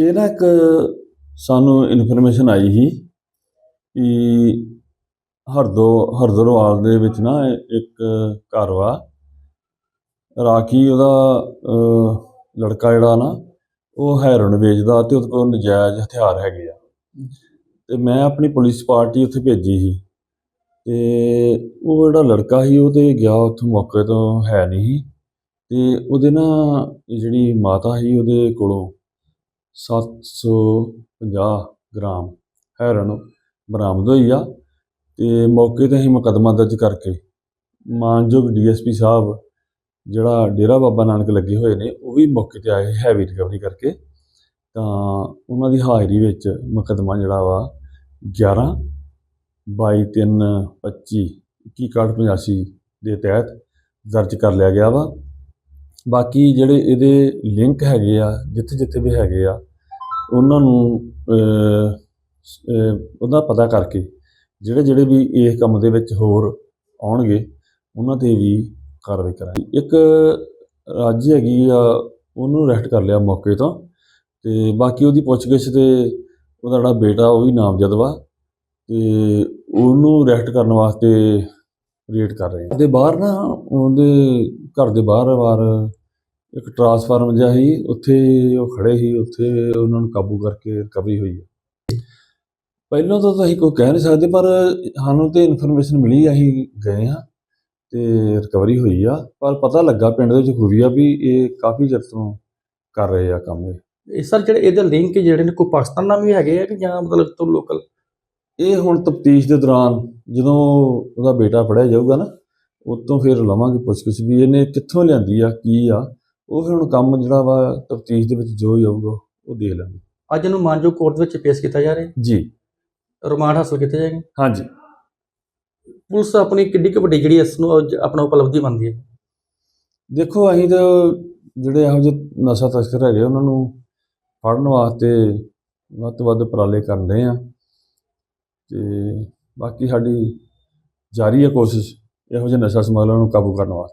ਇਹ ਨਾ ਇੱਕ ਸਾਨੂੰ ਇਨਫੋਰਮੇਸ਼ਨ ਆਈ ਸੀ ਕਿ ਹਰਦੋ, ਹਰਦੋਰਵਾਲ ਦੇ ਵਿੱਚ ਨਾ ਇੱਕ ਘਰ ਵਾ। ਰਾਖੀ ਉਹਦਾ ਲੜਕਾ ਜਿਹੜਾ ਨਾ, ਉਹ ਹੈਰੋਨ ਵੇਚਦਾ ਤੇ ਉਹਦੇ ਕੋਲ ਨਜਾਇਜ਼ ਹਥਿਆਰ ਹੈਗੇ ਆ। ਤੇ ਮੈਂ ਆਪਣੀ ਪੁਲਿਸ ਪਾਰਟੀ ਉੱਥੇ ਭੇਜੀ ਸੀ ਤੇ ਉਹ ਜਿਹੜਾ ਲੜਕਾ ਸੀ, ਉਹ ਤੇ ਗਿਆ ਉੱਥੋਂ ਮੌਕੇ ਤੋਂ ਹੈ ਨਹੀਂ ਸੀ। ਤੇ ਉਹਦੇ ਨਾ ਜਿਹੜੀ ਮਾਤਾ ਸੀ, ਉਹਦੇ ਕੋਲੋਂ 750 ਗ੍ਰਾਮ ਹੈਰੋਨ ਬਰਾਮਦ ਹੋਈ ਆ ਤੇ ਮੌਕੇ ਤੇ ਅਸੀਂ ਮੁਕੱਦਮਾ ਦਰਜ ਕਰਕੇ ਮਾਨਯੋਗ ਡੀਐਸਪੀ ਸਾਹਿਬ, ਜਿਹੜਾ ਡੇਰਾ ਬਾਬਾ ਨਾਨਕ ਲੱਗੇ ਹੋਏ ਨੇ, ਉਹ ਵੀ ਮੌਕੇ ਤੇ ਆਏ ਹੈਵੀ ਰਿਕਵਰੀ ਕਰਕੇ। ਤਾਂ ਉਹਨਾਂ ਦੀ ਹਾਜ਼ਰੀ ਵਿੱਚ ਮੁਕੱਦਮਾ ਜਿਹੜਾ ਵਾ 11 22 3 25 21 85 ਦੇ ਤਹਿਤ ਦਰਜ ਕਰ ਲਿਆ ਗਿਆ ਵਾ। ਬਾਕੀ ਜਿਹੜੇ ਇਹਦੇ ਲਿੰਕ ਹੈਗੇ ਆ ਜਿੱਥੇ ਜਿੱਥੇ ਵੀ ਹੈਗੇ ਆ ਉਹਨਾਂ ਨੂੰ ਉਹਦਾ ਪਤਾ ਕਰਕੇ ਜਿਹੜੇ ਜਿਹੜੇ ਵੀ ਇਸ ਕੰਮ ਦੇ ਵਿੱਚ ਹੋਰ ਆਉਣਗੇ, ਉਹਨਾਂ ਤੇ ਵੀ ਕਾਰਵਾਈ ਕਰਾਂਗੇ। ਇੱਕ ਰਾਜੀ ਹੈਗੀ ਆ, ਉਹਨੂੰ ਅਰੈਸਟ ਕਰ ਲਿਆ ਮੌਕੇ ਤੋਂ ਤੇ ਬਾਕੀ ਉਹਦੀ ਪੁੱਛਗਿੱਛ ਤੇ ਉਹਦਾ ਜਿਹੜਾ ਬੇਟਾ ਉਹ ਵੀ ਨਾਮਜ਼ਦ ਵਾ ਤੇ ਉਹਨੂੰ ਅਰੈਸਟ ਕਰਨ ਵਾਸਤੇ ਰੇਡ ਕਰ ਰਹੇ ਆ। ਦੇ ਬਾਹਰ ਨਾ, ਉਹਦੇ ਘਰ ਦੇ ਬਾਹਰ ਵਾਰ ਇੱਕ ਟਰਾਂਸਫਾਰਮਰ ਜਿਹਾ ਸੀ ਉੱਥੇ ਉਹ ਖੜੇ ਸੀ ਉੱਥੇ ਉਹਨਾਂ ਨੂੰ ਕਾਬੂ ਕਰਕੇ ਰਿਕਵਰੀ ਹੋਈ ਹੈ। ਪਹਿਲਾਂ ਤਾਂ ਅਸੀਂ ਕੋਈ ਕਹਿ ਨਹੀਂ ਸਕਦੇ ਪਰ ਸਾਨੂੰ ਤੇ ਇਨਫੋਰਮੇਸ਼ਨ ਮਿਲੀ ਅਸੀਂ ਗਏ ਹਾਂ ਤੇ ਰਿਕਵਰੀ ਹੋਈ ਆ। ਪਰ ਪਤਾ ਲੱਗਾ ਪਿੰਡ ਦੇ ਵਿੱਚ ਖੂਬੀ ਆ ਵੀ ਇਹ ਕਾਫੀ ਚਿਰ ਤੋਂ ਕਰ ਰਹੇ ਆ ਕੰਮ ਇਹ। ਇਹ ਸਰ ਜਿਹੜੇ ਇਹਦੇ ਲਿੰਕ ਜਿਹੜੇ ਨੇ ਕੋਈ ਪਾਕਿਸਤਾਨ ਨਾਲ ਵੀ ਹੈਗੇ ਆ ਕਿ ਜਾਂ ਮਤਲਬ ਤੋਂ ਲੋਕਲ ਇਹ ਹੁਣ ਤਫਤੀਸ਼ ਦੇ ਦੌਰਾਨ ਜਦੋਂ ਉਹਦਾ ਬੇਟਾ ਫੜਿਆ ਜਾਊਗਾ ਨਾ ਉਤੋਂ ਫਿਰ ਲਵਾਂਗੇ ਪੁੱਛਗਿੱਛ ਵੀ ਇਹਨੇ ਕਿੱਥੋਂ ਲਿਆਂਦੀ ਆ ਕੀ ਆ? ਉਹ ਫਿਰ ਹੁਣ ਕੰਮ ਜਿਹੜਾ ਵਾ ਤਫਤੀਸ਼ ਦੇ ਵਿੱਚ ਜੋ ਹੀ ਆਊਗਾ ਉਹ ਦੇਖ ਲਾਂਗੇ। ਅੱਜ ਇਹਨੂੰ ਮਾਨਜੋ ਕੋਰਟ ਵਿੱਚ ਪੇਸ਼ ਕੀਤਾ ਜਾ ਰਿਹਾ ਜੀ। ਰਿਮਾਂਡ ਹਾਸਲ ਕੀਤੇ ਜਾਏਗੇ? ਹਾਂਜੀ। ਪੁਲਿਸ ਆਪਣੀ ਕਿੱਡੀ ਕੁ ਵੱਡੀ ਜਿਹੜੀ ਇਸ ਨੂੰ ਆਪਣਾ ਉਪਲਬਧੀ ਮੰਨਦੀ ਹੈ? ਦੇਖੋ ਅਸੀਂ ਤਾਂ ਜਿਹੜੇ ਇਹੋ ਜਿਹੇ ਨਸ਼ਾ ਤਸਕਰ ਹੈਗੇ ਉਹਨਾਂ ਨੂੰ ਫੜਨ ਵਾਸਤੇ ਵੱਧ ਤੋਂ ਵੱਧ ਉਪਰਾਲੇ ਕਰਨ ਰਹੇ ਆ ਤੇ ਬਾਕੀ ਸਾਡੀ ਜਾਰੀ ਹੈ ਕੋਸ਼ਿਸ਼ ਇਹੋ ਜਿਹੇ ਨਸ਼ਾ ਸਮਗਲਰਾਂ ਨੂੰ ਕਾਬੂ ਕਰਨ ਵਾਸਤੇ।